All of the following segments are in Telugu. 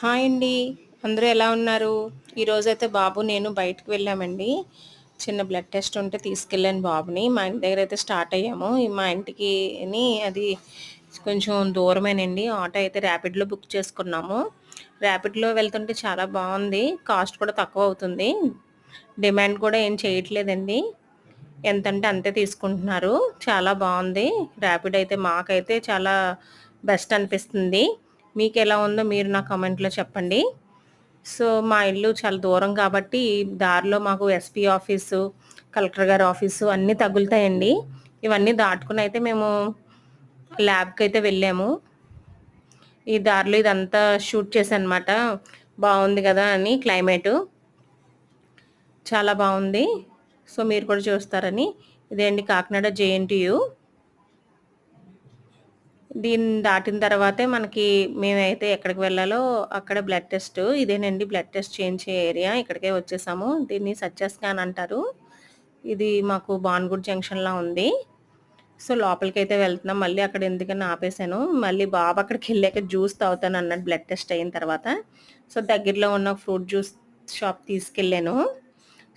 హాయ్ అండి. అందరూ ఎలా ఉన్నారు? ఈరోజైతే బాబు నేను బయటకు వెళ్ళామండి. చిన్న బ్లడ్ టెస్ట్ ఉంటే తీసుకెళ్ళాను బాబుని. మా ఇంటి దగ్గర అయితే స్టార్ట్ అయ్యాము. మా ఇంటికి అది కొంచెం దూరమేనండి. ఆటో అయితే ర్యాపిడ్లో బుక్ చేసుకున్నాము. ర్యాపిడ్లో వెళ్తుంటే చాలా బాగుంది. కాస్ట్ కూడా తక్కువ అవుతుంది. డిమాండ్ కూడా ఏం చేయట్లేదండి. ఎంతంటే అంతే తీసుకుంటున్నారు. చాలా బాగుంది. ర్యాపిడ్ అయితే మాకైతే చాలా బెస్ట్ అనిపిస్తుంది. మీకు ఎలా ఉందో మీరు నా కమెంట్లో చెప్పండి. సో మా ఇల్లు చాలా దూరం కాబట్టి దారిలో మాకు ఎస్పీ ఆఫీసు కలెక్టర్ గారి ఆఫీసు అన్నీ తగులుతాయండి. ఇవన్నీ దాటుకుని అయితే మేము ల్యాబ్కి అయితే వెళ్ళాము. ఈ దారిలో ఇదంతా షూట్ చేశానమాట. బాగుంది కదా అని క్లైమేటు. చాలా బాగుంది. సో మీరు కూడా చూస్తారని. ఇదేంటి కాకినాడ జేఎన్టీయూ దీన్ని దాటిన తర్వాతే మనకి మేమైతే ఎక్కడికి వెళ్ళాలో అక్కడ బ్లడ్ టెస్ట్ ఇదేనండి బ్లడ్ టెస్ట్ చేయించే ఏరియా ఇక్కడికే వచ్చేసాము. దీన్ని సత్య స్కాన్ అంటారు. ఇది మాకు బాన్గుడ్ జంక్షన్లా ఉంది. సో లోపలికి అయితే వెళ్తున్నాం. మళ్ళీ అక్కడ ఎందుకని ఆపేశాను. మళ్ళీ బాబు అక్కడికి వెళ్ళాక జ్యూస్ తాగుతాను అన్నట్టు బ్లడ్ టెస్ట్ అయిన తర్వాత. సో దగ్గరలో ఉన్న ఫ్రూట్ జ్యూస్ షాప్ తీసుకెళ్ళాను.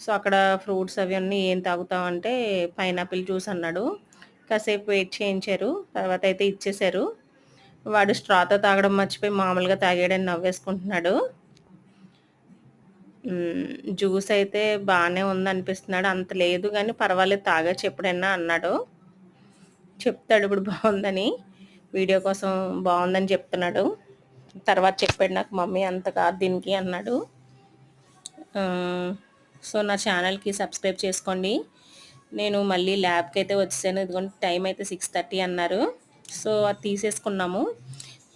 సో అక్కడ ఫ్రూట్స్ అవి అన్నీ ఏం తాగుతామంటే పైనాపిల్ జ్యూస్ అన్నాడు. కాసేపు వెయిట్ చేయించారు. తర్వాత అయితే ఇచ్చేశారు వాడు స్ట్రాతో తాగడం మర్చిపోయి మామూలుగా తాగాడని నవ్వేసుకుంటున్నాడు. జ్యూస్ అయితే బాగానే ఉంది అనిపిస్తున్నాడు అంత లేదు కానీ పర్వాలేదు తాగచ్చు ఎప్పుడైనా అన్నాడు. చెప్తాడు ఇప్పుడు బాగుందని. వీడియో కోసం బాగుందని చెప్తున్నాడు. తర్వాత చెప్పాడు నాకు మమ్మీ అంత కాదు దీనికి అన్నాడు. సో నా ఛానల్కి సబ్స్క్రైబ్ చేసుకోండి. నేను మళ్ళీ ల్యాబ్కి అయితే వచ్చాను ఇదిగోండి టైం అయితే సిక్స్ థర్టీ అన్నారు. సో అది తీసేసుకున్నాము.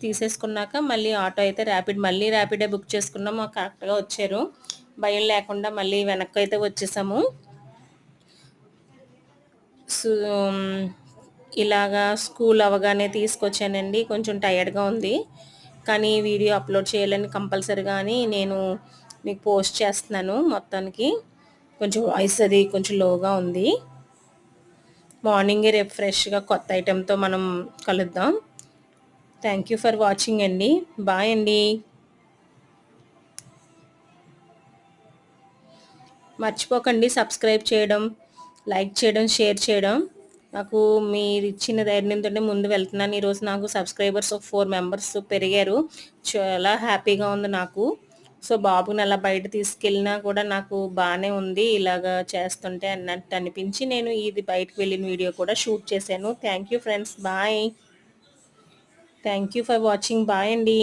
తీసేసుకున్నాక మళ్ళీ ఆటో అయితే ర్యాపిడ్ మళ్ళీ ర్యాపిడే బుక్ చేసుకున్నాము. కరెక్ట్గా వచ్చారు. భయం లేకుండా మళ్ళీ వెనక్కి అయితే వచ్చేసాము. సో ఇలాగా స్కూల్ అవగానే తీసుకొచ్చానండి. కొంచెం టయర్డ్గా ఉంది. కానీ వీడియో అప్లోడ్ చేయాలని కంపల్సరీగా అని నేను మీకు పోస్ట్ చేస్తున్నాను మొత్తానికి. కొంచెం వాయిస్ అది కొంచెం లోగా ఉంది. మార్నింగే రేపు ఫ్రెష్గా కొత్త ఐటెంతో మనం కలుద్దాం. థ్యాంక్ యూ ఫర్ వాచింగ్ అండి. బాయ్ అండి. మర్చిపోకండి సబ్స్క్రైబ్ చేయడం లైక్ చేయడం షేర్ చేయడం. నాకు మీరు ఇచ్చిన ధైర్యంతో ముందు వెళ్తున్నాను. ఈరోజు నాకు సబ్స్క్రైబర్స్ ఒక ఫోర్ మెంబర్స్ పెరిగారు. చాలా హ్యాపీగా ఉంది నాకు. సో బాబుని అలా బయట తీసుకెళ్ళినా కూడా నాకు బాగానే ఉంది ఇలాగా చేస్తుంటే అన్నట్టు అనిపించి నేను ఇది బయటకు వెళ్ళిన వీడియో కూడా షూట్ చేశాను. Thank you friends bye thank you for watching bye అండి.